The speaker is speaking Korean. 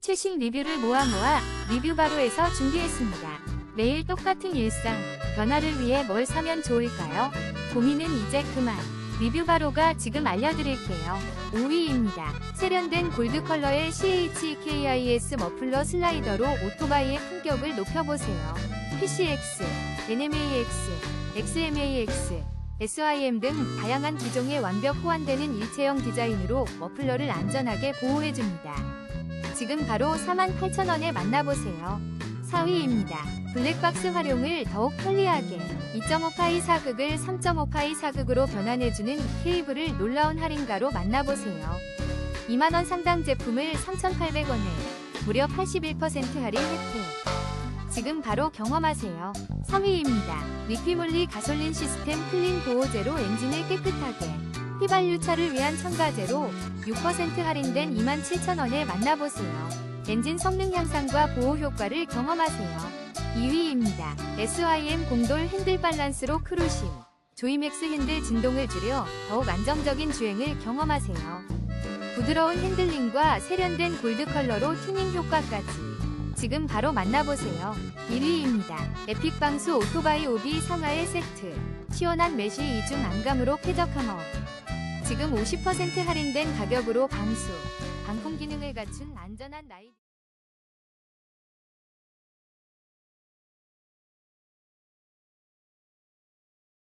최신 리뷰를 모아 모아 리뷰 바로에서 준비했습니다. 매일 똑같은 일상, 변화를 위해 뭘 사면 좋을까요? 고민은 이제 그만. 리뷰 바로가 지금 알려드릴게요. 5위입니다. 세련된 골드 컬러의 CHKIS 머플러 슬라이더로 오토바이의 품격을 높여보세요. PCX, NMAX, XMAX, SIM 등 다양한 기종에 완벽 호환되는 일체형 디자인으로 머플러를 안전하게 보호해줍니다. 지금 바로 48,000원에 만나보세요. 4위입니다. 블랙박스 활용을 더욱 편리하게 2.5파이 사극을 3.5파이 사극으로 변환해주는 케이블을 놀라운 할인가로 만나보세요. 2만원 상당 제품을 3,800원에 무려 81% 할인 혜택. 지금 바로 경험하세요. 3위입니다. 리퀴몰리 가솔린 시스템 클린 보호제로 엔진을 깨끗하게 휘발유차를 위한 첨가제로 6% 할인된 27,000원에 만나보세요. 엔진 성능 향상과 보호 효과를 경험하세요. 2위입니다. SYM 공돌 핸들 밸런스로 크루싱. 조이맥스 핸들 진동을 줄여 더욱 안정적인 주행을 경험하세요. 부드러운 핸들링과 세련된 골드 컬러로 튜닝 효과까지. 지금 바로 만나보세요. 1위입니다. 에픽 방수 오토바이 오비 상하의 세트. 시원한 메쉬 이중 안감으로 쾌적함업. 지금 50% 할인된 가격으로 방수, 방풍 기능을 갖춘 안전한 라이드.